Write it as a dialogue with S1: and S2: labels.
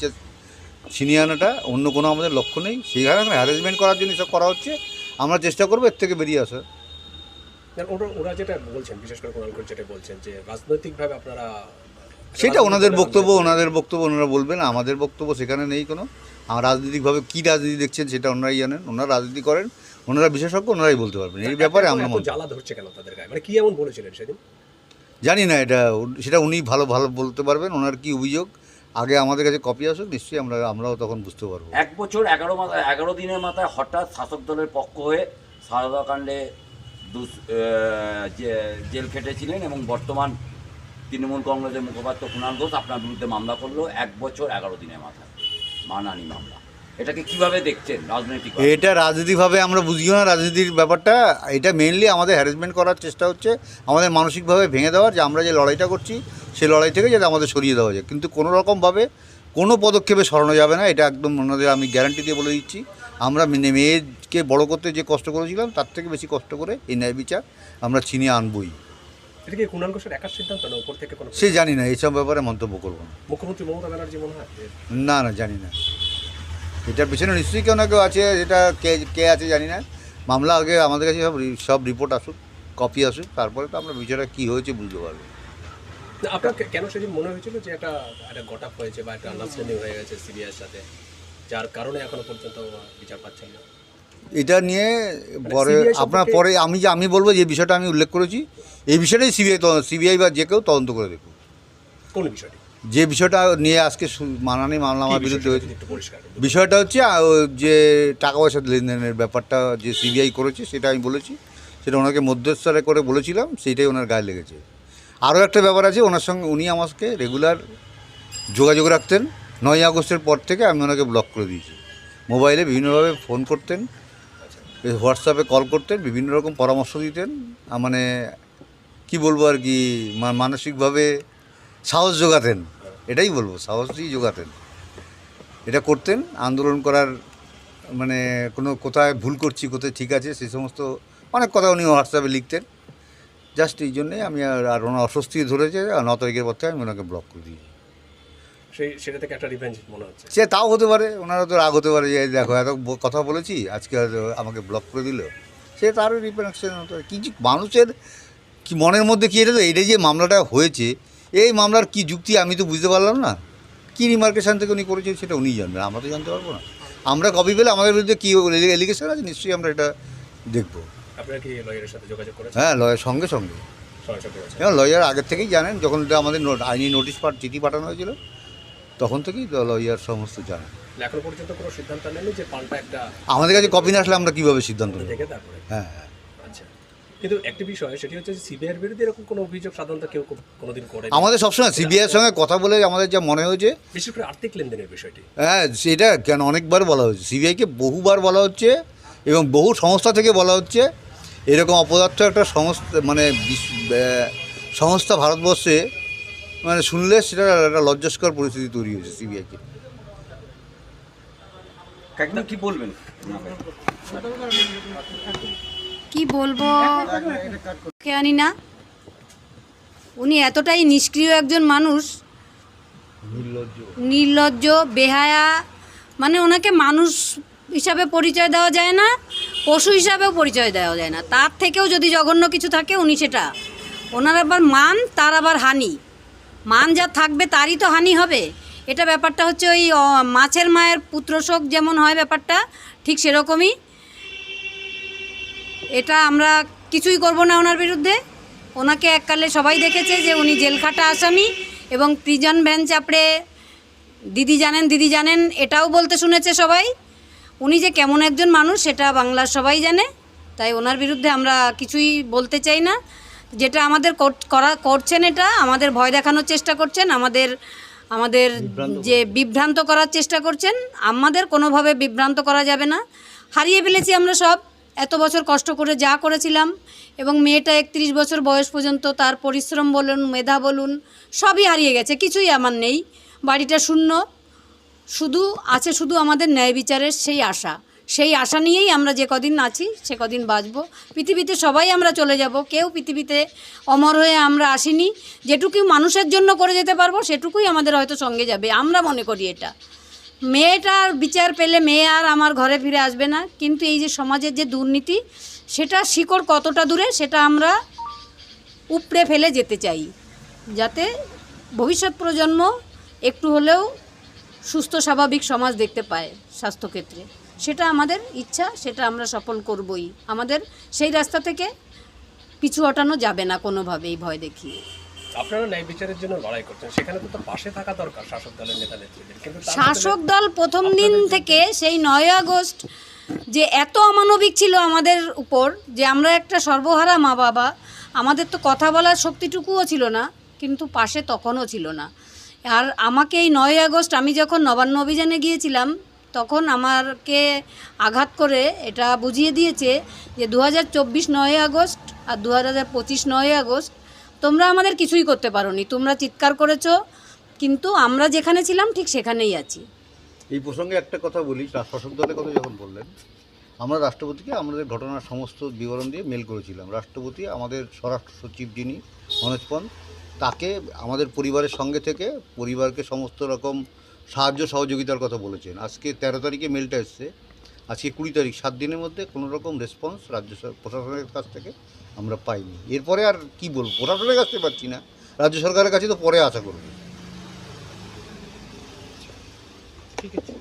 S1: বিচার ছিনিয়ে আনাটা অন্য কোনো আমাদের লক্ষ্য নেই। সেইখানে হ্যারাসমেন্ট করার জন্য সব করা হচ্ছে। আমরা চেষ্টা করব এর থেকে বেরিয়ে আসার।
S2: ওরা ওরা যেটা বলছেন বিশেষ করে কোরআন যেটা বলছেন যে রাজনৈতিকভাবে আপনারা
S1: সেটা ওনাদের বক্তব্য ওনাদের বক্তব্য ওনারা বলবেন আমাদের বক্তব্য সেখানে নেই কোনো। আর রাজনৈতিকভাবে কী রাজনীতি দেখছেন সেটা ওনারাই জানেন ওনারা রাজনীতি করেন ওনারা বিশেষজ্ঞ ওনারাই বলতে পারবেন। এই ব্যাপারে আমরা
S2: জ্বালা ধরছে কেন তাদের গায়ে? মানে কি এমন বলেছিলেন সেদিন?
S1: জানি না এটা সেটা উনি ভালো ভালো বলতে পারবেন ওনার কি অভিযোগ? আগে আমাদের কাছে কপি আসুক নিশ্চয়ই আমরা আমরাও তখন বুঝতে পারব।
S3: এক বছর এগারো মাথা এগারো দিনের মাথায় হঠাৎ শাসক দলের পক্ষ হয়ে সারদাকাণ্ডে জেল খেটেছিলেন এবং বর্তমান তৃণমূল কংগ্রেসের মুখপাত্র কুণাল ঘোষ আপনার বিরুদ্ধে মামলা করল এক বছর এগারো দিনের মাথায় মানহানি মামলা। এটাকে কীভাবে দেখছেন রাজনৈতিক
S1: এটা রাজনীতিভাবে আমরা বুঝিও না রাজনীতির ব্যাপারটা। এটা মেনলি আমাদের হ্যারাসমেন্ট করার চেষ্টা হচ্ছে আমাদের মানসিকভাবে ভেঙে দেওয়ার যে আমরা যে লড়াইটা করছি সেই লড়াই থেকে যাতে আমাদের সরিয়ে দেওয়া যায়। কিন্তু কোনো রকমভাবে কোনো পদক্ষেপে সরানো যাবে না এটা একদম ওনাদের আমি গ্যারান্টি দিয়ে বলে দিচ্ছি। আমরা মেয়েকে বড় করতে যে কষ্ট করেছিলাম তার থেকে বেশি কষ্ট করে এই ন্যায় বিচার আমরা ছিনিয়ে আনবই। সে জানি না এইসব ব্যাপারে মন্তব্য করব না।
S2: মুখ্যমন্ত্রী মমতা ব্যানার্জি মনে হয়?
S1: না না জানি না। এটার পিছনে নিশ্চয়ই কেউ না কেউ আছে এটা কে কে আছে জানি না। মামলা আগে আমাদের কাছে সব সব রিপোর্ট আসুক কপি আসুক তারপরে তো আমরা বিষয়টা কী হয়েছে বুঝতে পারব।
S2: না, আপনার কেন সেদিন মনে হয়েছিল যে একটা একটা হয়েছে বা একটা আন্ডারস্ট্যান্ডিং হয়ে গেছে সিবিআইয়ের সাথে? যার কারণে এখনও পর্যন্ত বিচার পাচ্ছেন না?
S1: এটা নিয়ে পরে আপনার পরে আমি যে আমি বলব যে বিষয়টা আমি উল্লেখ করেছি এই বিষয়টাই সিবিআই সিবিআই বা যে কেউ তদন্ত করে দেখুক।
S2: কোন বিষয়টি?
S1: যে বিষয়টা নিয়ে আজকে মানানি মামলা আমার বিরুদ্ধে হয়েছে। বিষয়টা হচ্ছে যে টাকা পয়সা লেনদেনের ব্যাপারটা যে সিবিআই করেছে সেটা আমি বলেছি। সেটা ওনাকে মধ্যস্থরে করে বলেছিলাম সেইটাই ওনার গায়ে লেগেছে। আরও একটা ব্যাপার আছে, ওনার সঙ্গে উনি আমাকে রেগুলার যোগাযোগ রাখতেন। নয় আগস্টের পর থেকে আমি ওনাকে ব্লক করে দিয়েছি। মোবাইলে বিভিন্নভাবে ফোন করতেন হোয়াটসঅ্যাপে কল করতেন, বিভিন্ন রকম পরামর্শ দিতেন। মানে কি বলব আর কি মানসিকভাবে সাহস যোগাতেন। এটাই বলব, সাহসই যোগাতেন। এটা করতেন, আন্দোলন করার মানে কোনো কোথায় ভুল করছি, কোথায় ঠিক আছে, সেই সমস্ত অনেক কথা উনি হোয়াটসঅ্যাপে লিখতেন। জাস্ট এই জন্যেই আমি আর আর ওনার অস্বস্তি ধরেছে আর ন তারিখের পর থেকে আমি ওনাকে ব্লক করে দিই
S2: সেই সেটা থেকে একটা রিভেঞ্জ মনে হচ্ছে।
S1: সে তাও হতে পারে ওনারা তো রাগ হতে পারে যে দেখো এত ব- কথা বলেছি আজকে হয়তো আমাকে ব্লক করে দিল। সে তারও রিপ্রেকশন হতে পারে। কিছু মানুষের কি মনের মধ্যে কী এটা তো এইটা যে মামলাটা হয়েছে এই মামলার কি যুক্তি আমি তো বুঝতে পারলাম না। কী রিমার্কেশন থেকে উনি করেছেন সেটা উনিই জানবেন আমরা তো জানতে পারব না। আমরা কপি পেলে আমাদের বিরুদ্ধে কী এলিগেশন আছে নিশ্চয়ই আমরা এটা দেখব।
S2: আপনারা কি লয়ারের সাথে যোগাযোগ করেছেন?
S1: হ্যাঁ লয়ের সঙ্গে সঙ্গে।
S2: করেছেন।
S1: লয়ার আগের থেকেই জানেন যখন আমাদের আইনি নোটিশ পাঠ চিঠি পাঠানো হয়েছিল তখন থেকেই লয়ার সমস্ত জানেন
S2: এখনও পর্যন্ত কোনো সিদ্ধান্ত নেননি যে পাল্টা একটা
S1: আমাদের কাছে কপি না আসলে আমরা কীভাবে সিদ্ধান্ত নেব?
S2: তারপরে।
S1: হ্যাঁ হ্যাঁ।
S2: আচ্ছা। কিন্তু একটি বিষয় সেটি হচ্ছে সিবিআইয়ের বিরুদ্ধে এরকম কোনো অভিযোগ সাধারণত কেউ কোনোদিন করে
S1: আমাদের সবসময় সিবিআইয়ের সঙ্গে কথা বলে আমাদের যা মনে হয়েছে
S2: বিশেষ করে আর্থিক লেনদেনের বিষয়টি।
S1: হ্যাঁ সেটা কেন অনেকবার বলা হচ্ছে সিবিআইকে বহুবার বলা হচ্ছে এবং বহু সংস্থা থেকে বলা হচ্ছে এরকম অপদার্থ একটা সংস্থা মানে সংস্থা ভারতবর্ষে মানে শুনলে সেটা একটা লজ্জাস্কর পরিস্থিতি তৈরি হয়েছে সিবিআইকে।
S3: কি বলবেন?
S4: কি বলব? কে আনি না? উনি এতটাই নিষ্ক্রিয় একজন মানুষ। নির্লজ্জ বেহায়া মানে ওনাকে মানুষ হিসাবে পরিচয় দেওয়া যায় না। পশু হিসাবেও পরিচয় দেওয়া যায় না। তার থেকেও যদি জঘন্য কিছু থাকে, উনি সেটা। ওনার আবার মান, তার আবার হানি। মান যা থাকবে, তারই তো হানি হবে। এটা ব্যাপারটা হচ্ছে ওই মাছের মায়ের পুত্রশোক যেমন হয় ব্যাপারটা, ঠিক সেরকমই। এটা আমরা কিছুই করব না ওনার বিরুদ্ধে। ওনাকে এককালে সবাই দেখেছে যে উনি জেলখাটা আসামি এবং প্রিজন ভ্যান চাপড়ে দিদি জানেন দিদি জানেন। এটাও বলতে শুনেছে সবাই। উনি যে কেমন একজন মানুষ সেটা বাংলার সবাই জানে। তাই ওনার বিরুদ্ধে আমরা কিছুই বলতে চাই না। যেটা আমাদের কর- করা করছেন এটা আমাদের ভয় দেখানোর চেষ্টা করছেন আমাদের আমাদের যে বিভ্রান্ত করার চেষ্টা করছেন আমাদের কোনোভাবে বিভ্রান্ত করা যাবে না। হারিয়ে ফেলেছি আমরা সব এত বছর কষ্ট করে যা করেছিলাম এবং মেয়েটা একত্রিশ বছর বয়স পর্যন্ত তার পরিশ্রম বলুন মেধা বলুন সবই হারিয়ে গেছে কিছুই আমার নেই। বাড়িটা শূন্য শুধু আছে শুধু আমাদের ন্যায় বিচারের সেই আশা। সেই আশা নিয়েই আমরা যে কদিন আছি, সে কদিন বাঁচব। পৃথিবীতে সবাই আমরা চলে যাব। কেউ পৃথিবীতে অমর হয়ে আমরা আসিনি। যেটুকু মানুষের জন্য করে যেতে পারব, সেটুকুই আমাদের হয়তো সঙ্গে যাবে। আমরা মনে করি এটা। মেয়েটার বিচার পেলে মেয়ে আর আমার ঘরে ফিরে আসবে না। কিন্তু এই যে সমাজের যে দুর্নীতি, সেটা শিকড় কতটা দূরে, সেটা আমরা উপড়ে ফেলে যেতে চাই। যাতে ভবিষ্যৎ প্রজন্ম একটু হলেও সুস্থ স্বাভাবিক সমাজ দেখতে পায় স্বাস্থ্যক্ষেত্রে। সেটা আমাদের ইচ্ছা সেটা আমরা সফল করবই। আমাদের সেই রাস্তা থেকে পিছু হটানো যাবে না কোনোভাবেই ভয় দেখিয়ে।
S2: আপনারা ন্যায় বিচারের জন্য লড়াই করছেন। সেখানে তো পাশে থাকা দরকার শাসক দলের নেতা নেত্রীদের। কিন্তু
S4: শাসক দল প্রথম দিন থেকে সেই নয় আগস্ট যে এত অমানবিক ছিল আমাদের উপর যে আমরা একটা সর্বহারা মা বাবা আমাদের তো কথা বলার শক্তিটুকুও ছিল না কিন্তু পাশে তখনও ছিল না। আর আমাকে এই নয় আগস্ট আমি যখন নবান্ন অভিযানে গিয়েছিলাম, তখন আমাকে আঘাত করে এটা বুঝিয়ে দিয়েছে যে দু হাজার চব্বিশ নয় আগস্ট আর দু হাজার পঁচিশ নয় আগস্ট তোমরা আমাদের কিছুই করতে পারোনি, তোমরা চিৎকার করেছ, কিন্তু আমরা যেখানে ছিলাম ঠিক সেখানেই আছি।
S1: এই প্রসঙ্গে একটা কথা বলি শাসক দলের কথা যখন বললেন, আমরা রাষ্ট্রপতিকে আমাদের ঘটনার সমস্ত বিবরণ দিয়ে মেল করেছিলাম। রাষ্ট্রপতি আমাদের স্বরাষ্ট্র সচিব যিনি, মনোজ পন্ত তাকে আমাদের পরিবারের সঙ্গে থেকে পরিবারকে সমস্ত রকম সাহায্য সহযোগিতার কথা বলেছেন। আজকে তেরো তারিখে মেলটা এসছে। আজকে কুড়ি তারিখ সাত দিনের মধ্যে কোনো রকম রেসপন্স রাজ্য প্রশাসনের কাছ থেকে আমরা পাইনি। এরপরে আর কি বলব? প্রশাসনের কাছ থেকে পাচ্ছি না। রাজ্য সরকারের কাছে তো পরে আশা করব।
S2: ঠিক আছে।